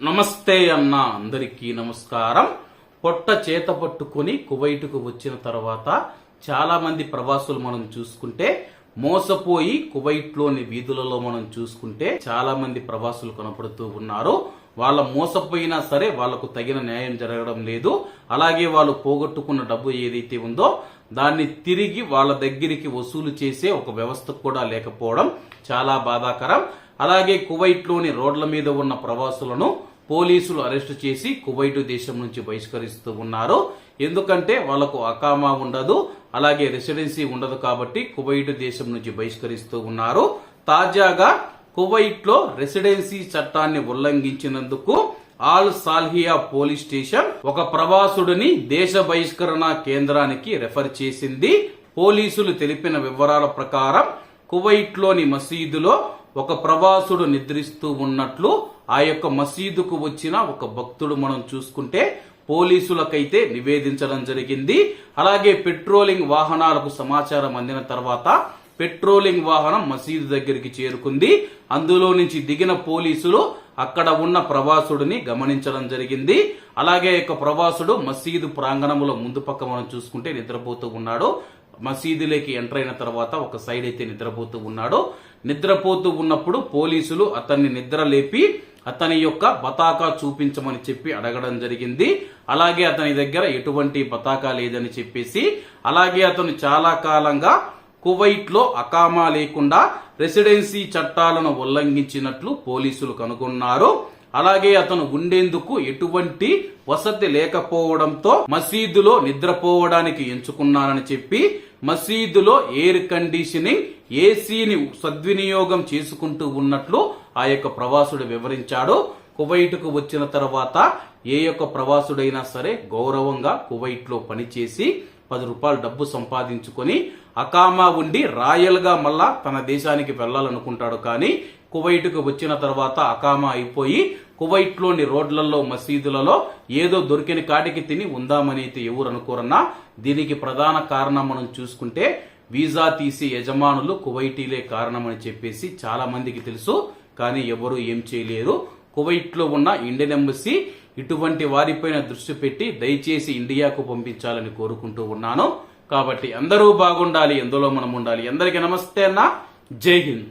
నమస్తే అన్న అందరికీ నమస్కారం. పొట్ట చేత పట్టుకుని కువైటుకు వచ్చిన తర్వాత చాలామంది ప్రవాసులు మనం చూసుకుంటే మోసపోయి కువైట్లోని వీధులలో మనం చూసుకుంటే చాలా మంది ప్రవాసులు కనపడుతూ ఉన్నారు. వాళ్ళ మోసపోయినా సరే వాళ్ళకు తగిన న్యాయం జరగడం లేదు. అలాగే వాళ్ళు పోగొట్టుకున్న డబ్బు ఏదైతే ఉందో దాన్ని తిరిగి వాళ్ళ దగ్గరికి వసూలు చేసే ఒక వ్యవస్థ కూడా లేకపోవడం చాలా బాధాకరం. అలాగే కువైట్లోని రోడ్ల మీద ఉన్న ప్రవాసులను పోలీసులు అరెస్టు చేసి కువైట్ దేశం నుంచి బహిష్కరిస్తూ ఉన్నారు. ఎందుకంటే వాళ్ళకు అకామా ఉండదు అలాగే రెసిడెన్సీ ఉండదు కాబట్టి కువైట్ దేశం నుంచి బహిష్కరిస్తూ ఉన్నారు. తాజాగా కువైట్లో రెసిడెన్సీ చట్టాన్ని ఉల్లంఘించినందుకు ఆల్ సాల్హియా పోలీస్ స్టేషన్ ఒక ప్రవాసుడిని దేశ బహిష్కరణ కేంద్రానికి రెఫర్ చేసింది. పోలీసులు తెలిపిన వివరాల ప్రకారం కువైట్లోని మసీదులో ఒక ప్రవాసుడు నిద్రిస్తూ ఉన్నట్లు ఆ యొక్క మసీదుకు వచ్చిన ఒక భక్తుడు మనం చూసుకుంటే పోలీసులకైతే నివేదించడం జరిగింది. అలాగే పెట్రోలింగ్ వాహనాలకు సమాచారం అందిన తర్వాత పెట్రోలింగ్ వాహనం మసీదు దగ్గరికి చేరుకుంది. అందులో నుంచి దిగిన పోలీసులు అక్కడ ఉన్న ప్రవాసుడిని గమనించడం జరిగింది. అలాగే యొక్క ప్రవాసుడు మసీదు ప్రాంగణంలో ముందు పక్క మనం చూసుకుంటే నిద్రపోతూ ఉన్నాడు. మసీదులోకి ఎంటర్ అయిన తర్వాత ఒక సైడ్ అయితే నిద్రపోతూ ఉన్నాడో నిద్రపోతూ ఉన్నప్పుడు పోలీసులు అతన్ని నిద్ర లేపి అతని యొక్క పతాకా చూపించమని చెప్పి అడగడం జరిగింది. అలాగే అతని దగ్గర ఎటువంటి బతాకా లేదని చెప్పేసి అలాగే అతను చాలా కాలంగా కువైట్లో అకామా లేకుండా రెసిడెన్సీ చట్టాలను ఉల్లంఘించినట్లు పోలీసులు కనుగొన్నారు. అలాగే అతను ఉండేందుకు ఎటువంటి వసతి లేకపోవడంతో మసీదులో నిద్రపోవడానికి ఎంచుకున్నానని చెప్పి మసీదులో ఎయిర్ కండిషనింగ్ ఏసీని సద్వినియోగం చేసుకుంటూ ఉన్నట్లు ఆ యొక్క ప్రవాసుడు వివరించాడు. కువైట్కు వచ్చిన తర్వాత ఏ యొక్క ప్రవాసుడైనా సరే గౌరవంగా కువైట్లో పనిచేసి పది రూపాయలు డబ్బు సంపాదించుకొని అకామా ఉండి రాయల్గా మళ్ళా తన దేశానికి వెళ్ళాలనుకుంటాడు కానీ కువైట్కు వచ్చిన తర్వాత అకామా అయిపోయి కువైట్లోని రోడ్లలో మసీదులలో ఏదో దొరికిన కాటికి తిని ఉందామని అయితే ఎవరు అనుకోరన్నా దీనికి ప్రధాన కారణం మనం చూసుకుంటే వీసా తీసే యజమానులు కువైటీలే కారణమని చెప్పేసి చాలా మందికి తెలుసు కానీ ఎవరు ఏం చేయలేరు. కువైట్లో ఉన్న ఇండియన్ ఎంబసీ ఇటువంటి వారిపైన దృష్టి పెట్టి దయచేసి ఇండియాకు పంపించాలని కోరుకుంటూ ఉన్నాను. కాబట్టి అందరూ బాగుండాలి ఎందులో మనం ఉండాలి. అందరికీ నమస్తే అన్న. జై హింద్.